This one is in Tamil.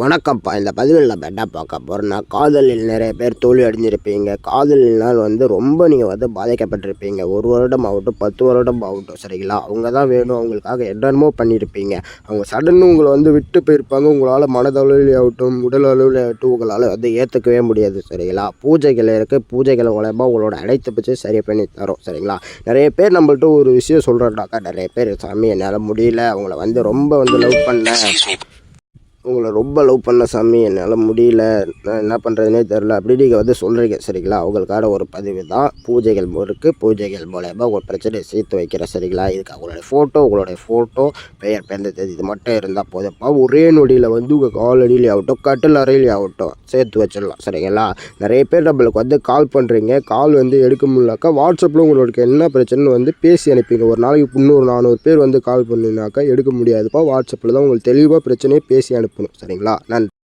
வணக்கம்ப்பா. இந்த பதிவில் நம்ம என்ன பார்க்க போகிறோம்னா காதலில் நிறைய பேர் தோல்வி அடைஞ்சிருப்பீங்க. காதலினால் வந்து ரொம்ப நீங்கள் வந்து பாதிக்கப்பட்டிருப்பீங்க. ஒரு வருடம் ஆகட்டும் பத்து வருடம் ஆகட்டும் சரிங்களா? அவங்க தான் வேணும். அவங்களுக்காக என்னென்னமோ பண்ணியிருப்பீங்க. அவங்க சடன்னு உங்களை வந்து விட்டு போயிருப்பாங்க. உங்களால் மனதளவில் ஆகட்டும் உடல் அளவில் உங்களால் வந்து ஏற்றுக்கவே முடியாது சரிங்களா? பூஜைகள் இருக்குது பூஜைகள் மூலயமா உங்களோட அடைத்து பற்றி சரி பண்ணி தரும் சரிங்களா? நிறைய பேர் நம்மள்ட்ட ஒரு விஷயம் சொல்கிறாக்கா நிறைய பேர் சாமி என்னால் முடியல. அவங்கள வந்து ரொம்ப வந்து லவ் பண்ணேன் உங்களை ரொம்ப லவ் பண்ண சாமி என்னால் முடியல. நான் என்ன பண்ணுறதுனே தெரில அப்படி நீங்கள் வந்து சொல்கிறீங்க சரிங்களா? அவங்களுக்கான ஒரு பதிவு தான். பூஜைகள் இருக்குது பூஜைகள் மூலயமா ஒரு பிரச்சனையை சேர்த்து வைக்கிற சரிங்களா? இதுக்கு அவங்களுடைய ஃபோட்டோ உங்களுடைய ஃபோட்டோ பெயர் பிறந்த தேதி இது மட்டும் இருந்தால் போதும்ப்பா ஒரே நொடியில் வந்து உங்கள் காலடியில் ஆகட்டும் கட்டில் அறையிலே ஆகட்டும் சேர்த்து வச்சிடலாம் சரிங்களா? நிறைய பேர் நம்மளுக்கு வந்து கால் பண்ணுறீங்க கால் வந்து எடுக்க முடியலக்கா வாட்ஸ்அப்பில் உங்களுக்கு என்ன பிரச்சனைன்னு வந்து பேசி அனுப்பிங்க ஒரு நாளைக்கு முந்நூறு நானூறு பேர் வந்து கால் பண்ணினாக்கா எடுக்க முடியாதுப்பா. வாட்ஸ்அப்பில் தான் உங்களுக்கு தெளிவாக பிரச்சனையை பேசி அனுப்பி அனுப்பணும் சரிங்களா? நன்றி.